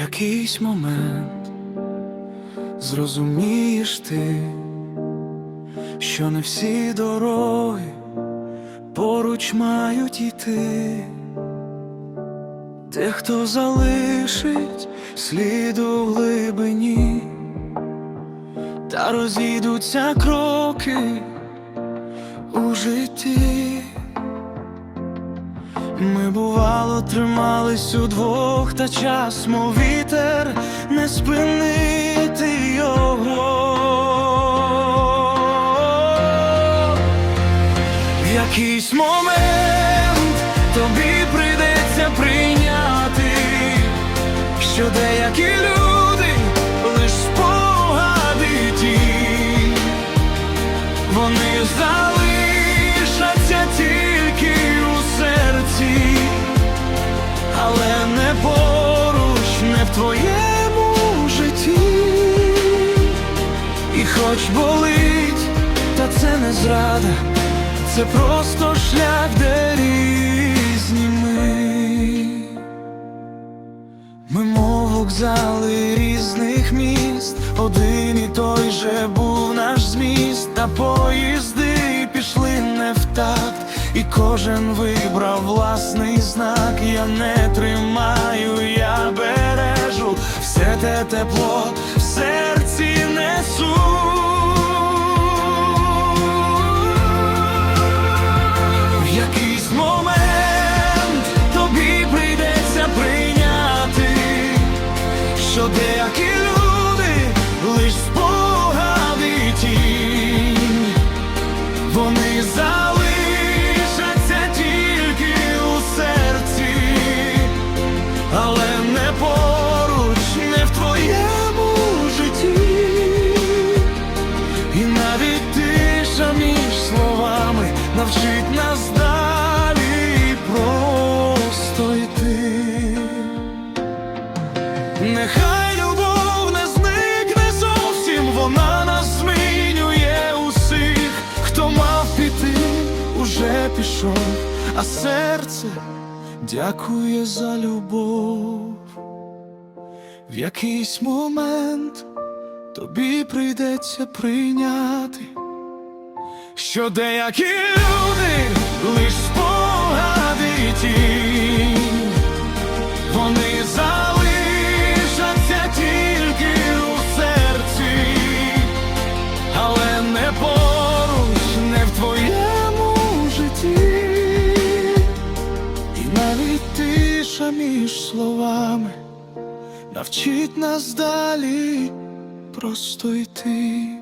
якийсь момент зрозумієш ти, що не всі дороги поруч мають йти. Дехто залишить слід у глибині, та розійдуться кроки у житті. Ми бувало тримались удвох, та час, мов вітер, не спинити його. В якийсь момент тобі прийдеться прийняти, що деякі люди лиш спогади ті, вони залишаться у серці, але не поруч, не в твоєму житті. І хоч болить, та це не зрада, це просто шлях, де різні ми. Ми мов вокзали різних міст, один і той же був наш зміст, та поїзди і кожен вибрав власний знак. Я не тримаю, я бережу все те тепло в серці несу. Навчить нас далі просто йти. Нехай любов не зникне зовсім, вона нас змінює усіх, хто мав піти, уже пішов, а серце дякує за любов. В якийсь момент тобі прийдеться прийняти, що деякі люди лиш спогади ті, вони залишаться тільки у серці, але не поруч, не в твоєму житті, і навіть тиша між словами навчить нас далі просто йти.